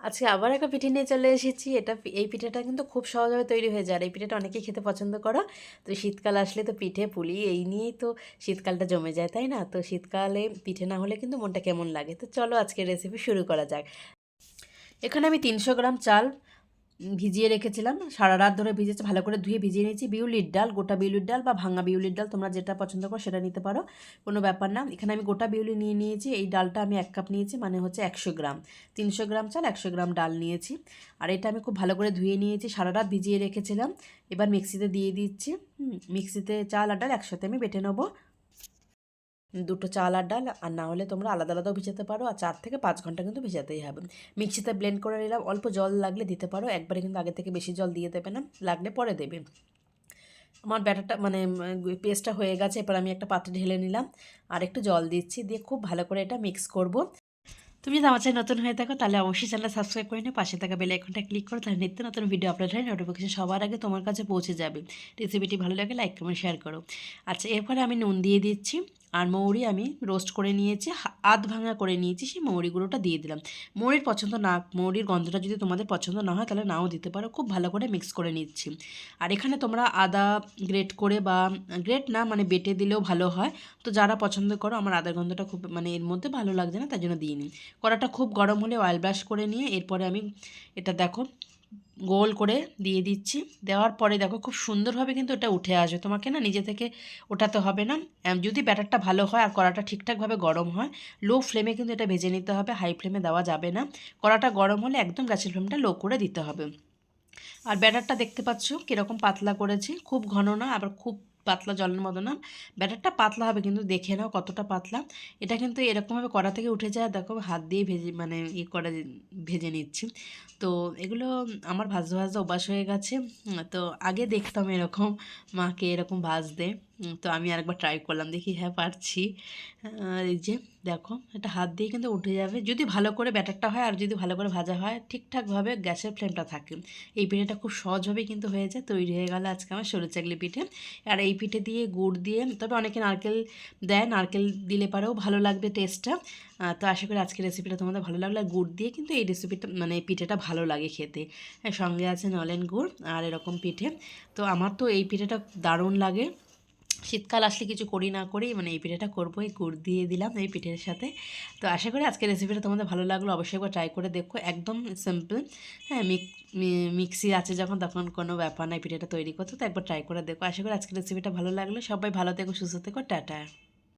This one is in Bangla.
আজকে আবার একটা পিঠে নিয়ে চলে এসেছি। এটা এই পিঠেটা কিন্তু খুব সহজভাবে তৈরি হয়ে যায়। আর এই পিঠেটা অনেকেই খেতে পছন্দ করো। তো শীতকাল আসলে তো পিঠে, পুলি এই নিয়েই তো শীতকালটা জমে যায়, তাই না? তো শীতকালে পিঠে না হলে কিন্তু মনটা কেমন লাগে? তো চলো আজকে রেসিপি শুরু করা যাক। এখানে আমি তিনশো গ্রাম চাল ভিজিয়ে রেখেছিলাম সারা রাত ধরে ভিজেছে, ভালো করে ধুয়ে ভিজিয়ে নিয়েছি, বিউলির ডাল, গোটা বিউলির ডাল বা ভাঙা বিউলির ডাল তোমরা যেটা পছন্দ করো সেটা নিতে পারো, কোনো ব্যাপার না। এখানে আমি গোটা বিউলি নিয়ে নিয়েছি, এই ডালটা আমি এক কাপ নিয়েছি মানে হচ্ছে একশো গ্রাম, তিনশো গ্রাম চাল, একশো গ্রাম ডাল নিয়েছি। আর এটা আমি খুব ভালো করে ধুয়ে নিয়েছি সারা রাত ভিজিয়ে রেখেছিলাম। এবার মিক্সিতে দিয়ে দিচ্ছি মিক্সিতে চাল আর ডাল একসাথে আমি বেটে নেব। দুটো চাল আর ডাল, আর না হলে তোমরা আলাদা আলাদাও ভিজাতে পারো, আর চার থেকে পাঁচ ঘণ্টা কিন্তু ভিজাতেই হবে। মিক্সিতে ব্লেন্ড করে নিলাম, অল্প জল লাগলে দিতে পারো, একবারে কিন্তু আগে থেকে বেশি জল দিয়ে দেবে না, লাগলে পরে দেবে। আমার ব্যাটারটা মানে পেস্টটা হয়ে গেছে, এবার আমি একটা পাত্রে ঢেলে নিলাম, আর একটু জল দিচ্ছি, দিয়ে খুব ভালো করে এটা মিক্স করব। তুমি যদি আমার চ্যানেল নতুন হয়ে থাকো, তাহলে অবশ্যই চ্যানেল সাবস্ক্রাইব করে নিও, পাশে থাকা বেল আইকনটা ক্লিক করো, তাহলে নিত্য নতুন ভিডিও আপলোড হয় নোটিফিকেশন সবার আগে তোমার কাছে পৌঁছে যাবে। রেসিপিটি ভালো লাগে লাইক কমেন্ট শেয়ার করো। আচ্ছা এরপরে আমি নুন দিয়ে দিচ্ছি। আর মৌরি আমি রোস্ট করে নিয়েছি আধ ভাঙা করে নিয়েছি, সেই মৌরি গুঁড়োটা দিয়ে দিলাম। মৌরির পছন্দ না, মৌরির গন্ধটা যদি তোমাদের পছন্দ না হয়, তাহলে নাও দিতে পারো, খুব ভালো করে মিক্স করে নিচ্ছি। আর এখানে তোমরা আদা গ্রেট করে বা গ্রেট না মানে বেটে দিলেও ভালো হয়। তো যারা পছন্দ করো, আমার আদার গন্ধটা খুব মানে এর মধ্যে ভালো লাগছে না, তার জন্য দিইনি কড়াটা খুব গরম হলে অয়েল ব্রাশ করে নিয়ে, এরপরে আমি, এটা দেখো গোল করে দিয়ে দিচ্ছি। দেওয়ার পরে দেখো খুব সুন্দরভাবে কিন্তু এটা উঠে আসবে। তোমাকে না নিজে থেকে ওঠাতে হবে না। যদি ব্যাটারটা ভালো হয় আর কড়াটা ঠিকঠাকভাবে গরম হয় লো ফ্লেমে কিন্তু এটা ভেজে নিতে হবে হাই ফ্লেমে দেওয়া যাবে না। কড়াটা গরম হলে একদম গ্যাসের ফ্লেমটা লো করে দিতে হবে। আর ব্যাটারটা দেখতে পাচ্ছ কীরকম পাতলা করেছি। খুব ঘন না, আবার খুব পাতলা জলের মতো না। ব্যাটারটা পাতলা হবে, কিন্তু দেখে নাও কতটা পাতলা। এটা কিন্তু এরকমভাবে কড়া থেকে উঠে যায়, দেখো হাত দিয়ে ভেজে মানে ই করে ভেজে নিচ্ছি। তো এগুলো আমার ভাজতে ভাজতে অভ্যাস হয়ে গেছে। তো আগে দেখতাম এরকম মাকে এরকম ভাজতে। তো আমি আরেকবার ট্রাই করলাম, দেখি হ্যাঁ পারছি। এই যে, দেখো, এটা হাত দিয়ে কিন্তু উঠে যাবে। যদি ভালো করে ব্যাটারটা হয় আর যদি ভালো করে ভাজা হয়, ঠিকঠাকভাবে গ্যাসের ফ্লেমটা থাকে। এই পিঠেটা খুব সহজভাবেই কিন্তু হয়ে যায় তৈরি হয়ে গেল আজকে আমার সরু চাকলি পিঠে। আর এই পিঠে দিয়ে গুড় দিয়ে, তবে অনেকে নারকেল দেয়, নারকেল দিলে পারেও ভালো লাগবে টেস্টটা তো আশা করি আজকের রেসিপিটা তোমাদের ভালো লাগল। গুড় দিয়ে কিন্তু এই রেসিপিটা মানে পিঠেটা ভালো লাগে খেতে। সঙ্গে আছে নলেন গুড় আর এরকম পিঠে। তো আমার তো এই পিঠেটা দারুণ লাগে। শীতকাল আসলে কিছু করি না করি মানে এই পিঠেটা করব, এই গুড় দিয়ে দিলাম এই পিঠের সাথে। তো আশা করি আজকের রেসিপিটা তোমাদের ভালো লাগল, অবশ্যই একবার ট্রাই করে দেখো, একদম সিম্পল হ্যাঁ মিক্সি আছে যখন, তখন কোনো ব্যাপার নাই পিঠেটা তৈরি করতো তো একবার ট্রাই করে দেখো। আশা করি আজকের রেসিপিটা ভালো লাগল, সবাই ভালো থেকো, সুস্থ থেকো, টাটা।